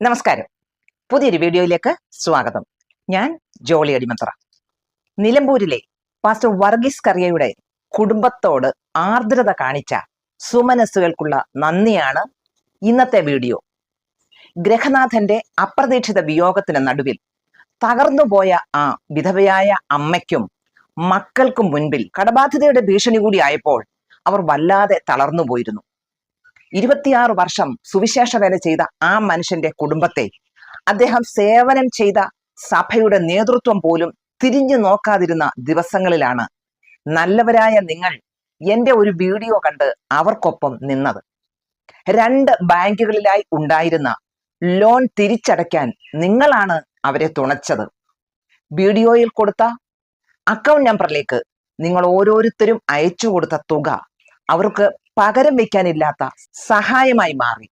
നമസ്കാരം. പുതിയൊരു വീഡിയോയിലേക്ക് സ്വാഗതം. ഞാൻ ജോളി അടിമത്ര നിലമ്പൂരിലെ പാസ്റ്റർ വർഗീസ് കറിയയുടെ കുടുംബത്തോട് ആർദ്രത കാണിച്ച സുമനസ്സുകൾക്കുള്ള നന്ദിയാണ് ഇന്നത്തെ വീഡിയോ. ഗ്രഹനാഥന്റെ അപ്രതീക്ഷിത വിയോഗത്തിന് നടുവിൽ തകർന്നുപോയ ആ വിധവയായ അമ്മയ്ക്കും മക്കൾക്കും മുൻപിൽ കടബാധ്യതയുടെ ഭീഷണി കൂടി ആയപ്പോൾ അവർ വല്ലാതെ തളർന്നുപോയിരുന്നു. ഇരുപത്തിയാറ് വർഷം സുവിശേഷ വേല ചെയ്ത ആ മനുഷ്യന്റെ കുടുംബത്തെ അദ്ദേഹം സേവനം ചെയ്ത സഭയുടെ നേതൃത്വം പോലും തിരിഞ്ഞു നോക്കാതിരുന്ന ദിവസങ്ങളിലാണ് നല്ലവരായ നിങ്ങൾ എന്റെ ഒരു വീഡിയോ കണ്ട് അവർക്കൊപ്പം നിന്നത്. രണ്ട് ബാങ്കുകളിലായി ഉണ്ടായിരുന്ന ലോൺ തിരിച്ചടയ്ക്കാൻ നിങ്ങളാണ് അവരെ തുണച്ചത്. വീഡിയോയിൽ കൊടുത്ത അക്കൗണ്ട് നമ്പറിലേക്ക് നിങ്ങൾ ഓരോരുത്തരും അയച്ചു കൊടുത്ത തുക അവർക്ക് പകരം വെക്കാനില്ലാത്ത സഹായമായി മാറി.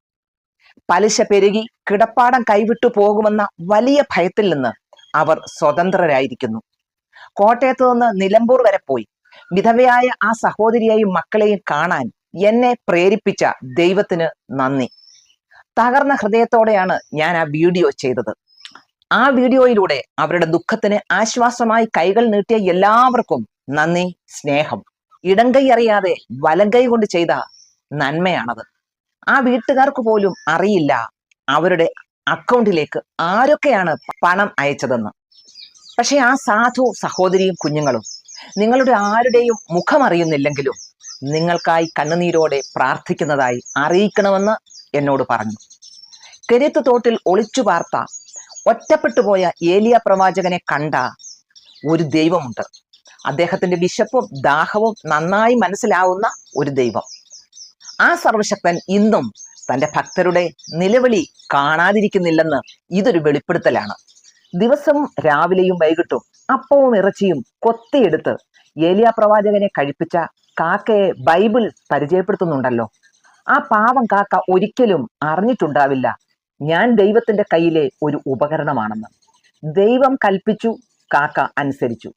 പലിശ പെരുകി കിടപ്പാടം കൈവിട്ടു പോകുമെന്ന വലിയ ഭയത്തിൽ നിന്ന് അവർ സ്വതന്ത്രരായിരിക്കുന്നു. കോട്ടയത്ത് നിന്ന് നിലമ്പൂർ വരെ പോയി. വിധവയായ ആ സഹോദരിയെയും മക്കളെയും കാണാൻ എന്നെ പ്രേരിപ്പിച്ച ദൈവത്തിന് നന്ദി. തകർന്ന ഹൃദയത്തോടെയാണ് ഞാൻ ആ വീഡിയോ ചെയ്തത്. ആ വീഡിയോയിലൂടെ അവരുടെ ദുഃഖത്തിന് ആശ്വാസമായി കൈകൾ നീട്ടിയ എല്ലാവർക്കും നന്ദി സ്നേഹം. ഇടംകൈ അറിയാതെ വലം കൈ കൊണ്ട് ചെയ്ത നന്മയാണത്. ആ വീട്ടുകാർക്ക് പോലും അറിയില്ല അവരുടെ അക്കൗണ്ടിലേക്ക് ആരൊക്കെയാണ് പണം അയച്ചതെന്ന്. പക്ഷെ ആ സാധു സഹോദരിയും കുഞ്ഞുങ്ങളും നിങ്ങളുടെ ആരുടെയും മുഖം അറിയുന്നില്ലെങ്കിലും നിങ്ങൾക്കായി കണ്ണുനീരോടെ പ്രാർത്ഥിക്കുന്നതായി അറിയിക്കണമെന്ന് എന്നോട് പറഞ്ഞു. കരുത്ത് തോട്ടിൽ ഒളിച്ചു പാർത്ത ഒറ്റപ്പെട്ടുപോയ ഏലിയ പ്രവാചകനെ കണ്ട ഒരു ദൈവമുണ്ട്. അദ്ദേഹത്തിന്റെ വിശപ്പും ദാഹവും നന്നായി മനസ്സിലാവുന്ന ഒരു ദൈവം. ആ സർവശക്തൻ ഇന്നും തന്റെ ഭക്തരുടെ നിലവിളി കാണാതിരിക്കുന്നില്ലെന്ന് ഇതൊരു വെളിപ്പെടുത്തലാണ്. ദിവസം രാവിലെയും വൈകിട്ടും അപ്പവും ഇറച്ചിയും കൊത്തിയെടുത്ത് ഏലിയ പ്രവാചകനെ കഴിപ്പിച്ച കാക്കയെ ബൈബിൾ പരിചയപ്പെടുത്തുന്നുണ്ടല്ലോ. ആ പാവം കാക്ക ഒരിക്കലും അറിഞ്ഞിട്ടുണ്ടാവില്ല. ഞാൻ ദൈവത്തിന്റെ കയ്യിലെ ഒരു ഉപകരണമാണെന്ന്. ദൈവം കൽപ്പിച്ചു കാക്ക അനുസരിച്ചു.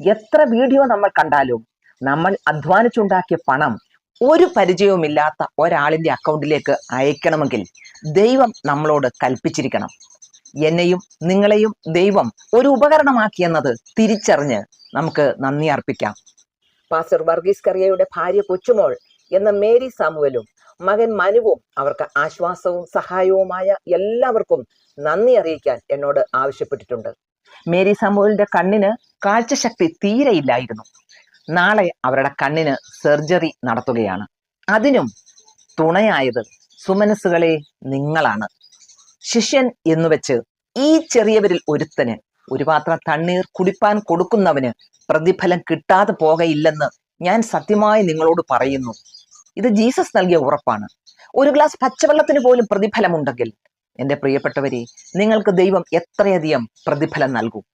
എത്ര വീഡിയോ നമ്മൾ കണ്ടാലും നമ്മൾ അധ്വാനിച്ചുണ്ടാക്കിയ പണം ഒരു പരിചയവുമില്ലാത്ത ഒരാളിന്റെ അക്കൗണ്ടിലേക്ക് അയക്കണമെങ്കിൽ ദൈവം നമ്മളോട് കൽപ്പിച്ചിരിക്കണം. എന്നെയും നിങ്ങളെയും ദൈവം ഒരു ഉപകരണമാക്കി എന്നത് തിരിച്ചറിഞ്ഞ് നമുക്ക് നന്ദി അർപ്പിക്കാം. പാസ്റ്റർ വർഗീസ് കറിയയുടെ ഭാര്യ കൊച്ചുമോൾ എന്ന മേരി സാമുവലും മകൻ മനുവും അവർക്ക് ആശ്വാസവും സഹായവുമായ എല്ലാവർക്കും നന്ദി അറിയിക്കാൻ എന്നോട് ആവശ്യപ്പെട്ടിട്ടുണ്ട്. മേരി സാമുവലിന്റെ കണ്ണിന് കാഴ്ചശക്തി തീരെ ഇല്ലായിരുന്നു. നാളെ അവരുടെ കണ്ണിന് സർജറി നടത്തുകയാണ്. അതിനും തുണയായത് സുമനസ്സുകളെ നിങ്ങളാണ്. ശിഷ്യൻ എന്നുവെച്ച് ഈ ചെറിയവരിൽ ഒരുത്തന് ഒരു പാത്രം തണ്ണീർ കുടിപ്പാൻ കൊടുക്കുന്നവന് പ്രതിഫലം കിട്ടാതെ പോകയില്ലെന്ന് ഞാൻ സത്യമായി നിങ്ങളോട് പറയുന്നു. ഇത് ജീസസ് നൽകിയ ഉറപ്പാണ്. ഒരു ഗ്ലാസ് പച്ചവെള്ളത്തിന് പോലും പ്രതിഫലമുണ്ടെങ്കിൽ എന്റെ പ്രിയപ്പെട്ടവരെ നിങ്ങൾക്ക് ദൈവം എത്രയധികം പ്രതിഫലം നൽകും.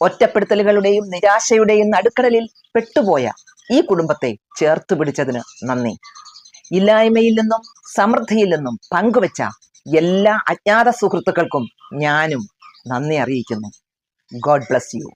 ഒറ്റപ്പെടുത്തലുകളുടെയും നിരാശയുടെയും നടുക്കടലിൽ പെട്ടുപോയ ഈ കുടുംബത്തെ ചേർത്ത് പിടിച്ചതിന് നന്ദി. ഇല്ലായ്മയിൽ നിന്നും സമൃദ്ധിയിൽ നിന്നും പങ്കുവച്ച എല്ലാ അജ്ഞാത സുഹൃത്തുക്കൾക്കും ഞാനും നന്ദി അറിയിക്കുന്നു. God bless you.